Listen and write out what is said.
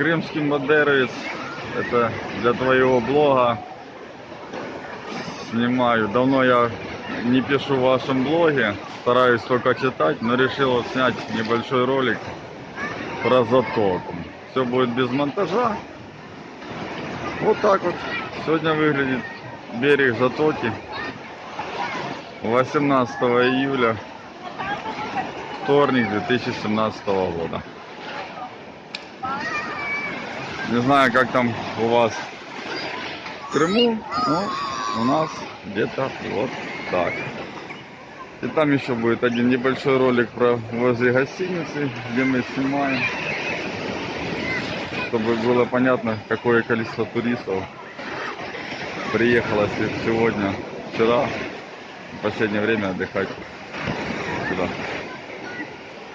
Крымский модеровец, это для твоего блога снимаю. Давно я не пишу в вашем блоге, стараюсь только читать, но решил снять небольшой ролик про затоку. Все будет без монтажа. Вот так вот сегодня выглядит берег затоки. 18 июля, вторник 2017 года. Не знаю, как там у вас в Крыму, но у нас где-то вот так. И там еще будет один небольшой ролик про возле гостиницы, где мы снимаем. Чтобы было понятно, какое количество туристов приехало се- сегодня, вчера, в последнее время отдыхать сюда.